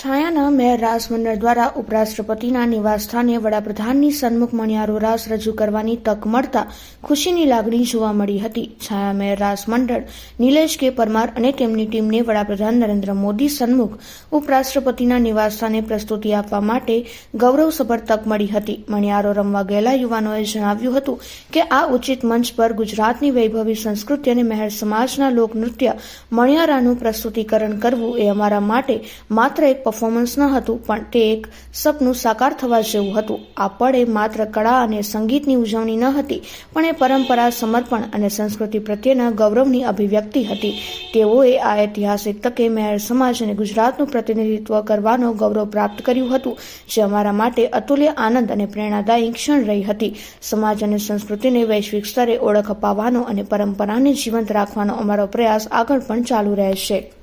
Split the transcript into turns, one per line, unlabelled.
છાયાના mayor રાસ મંડળ દ્વારા ઉપરાષ્ટ્રપતિના નિવાસસ્થાને વડાપ્રધાનની સન્મુખ મણિયારો રાસ રજૂ કરવાની તક મળતા ખુશીની લાગણી જોવા મળી હતી. છાયા મેયર રાસ મંડળ, નિલેશ કે પરમાર અને તેમની ટીમને વડાપ્રધાન નરેન્દ્ર મોદી સન્મુખ ઉપરાષ્ટ્રપતિના નિવાસસ્થાને પ્રસ્તુતિ આપવા માટે ગૌરવસભર તક મળી હતી. મણિયારો રમવા ગયેલા યુવાનોએ જણાવ્યું હતું કે આ ઉચિત મંચ પર ગુજરાતની વૈભવી સંસ્કૃતિ અને મહેર સમાજના લોકનૃત્ય, મણિયારાનું પ્રસ્તુતિકરણ કરવું એ અમારા માટે માત્ર એક પરફોર્મન્સ ન હતું, પણ તે એક સપનું સાકાર થવા જેવું હતું. આ પળે માત્ર કળા અને સંગીતની ઉજવણી ન હતી, પણ એ પરંપરા, સમર્પણ અને સંસ્કૃતિ પ્રત્યેના ગૌરવની અભિવ્યક્તિ હતી. તેઓએ આ ઐતિહાસિક તકે મેયર સમાજ અને ગુજરાતનું પ્રતિનિધિત્વ કરવાનો ગૌરવ પ્રાપ્ત કર્યું હતું, જે અમારા માટે અતુલ્ય આનંદ અને પ્રેરણાદાયી ક્ષણ રહી હતી. સમાજ અને સંસ્કૃતિને વૈશ્વિક સ્તરે ઓળખ અપાવવાનો અને પરંપરાને જીવંત રાખવાનો અમારો પ્રયાસ આગળ પણ ચાલુ રહેશે.